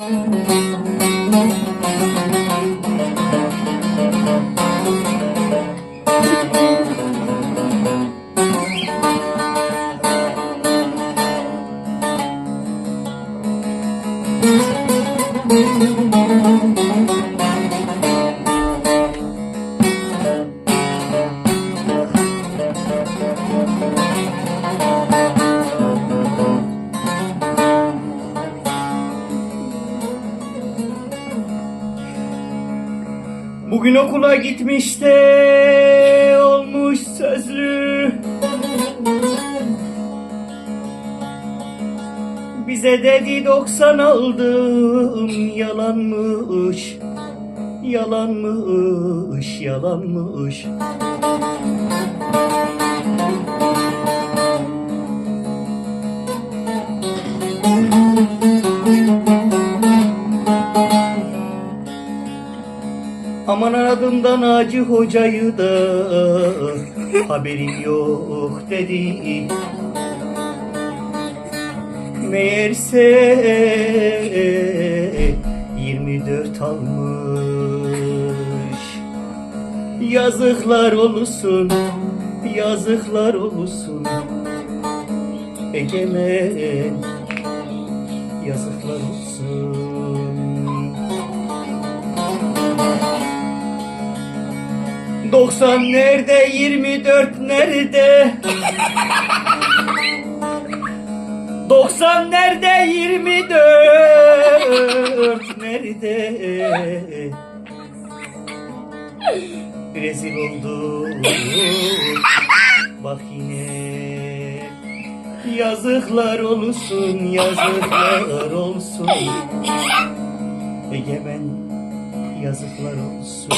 Müzik Bugün okula gitmiş de olmuş sözlü. Bize dedi 90 aldım yalanmış Yalanmış yalanmış Aman aradığımdan acı hocayı da haberin yok dedi. Meğerse 24 almış. Yazıklar olsun, yazıklar olsun. Egemen Yazıklar olsun 90 nerede 24 nerede? 90 nerede 24 nerede? Rezil olduk Bak yine. Yazıklar olsun yazıklar olsun. Egemen yazıklar olsun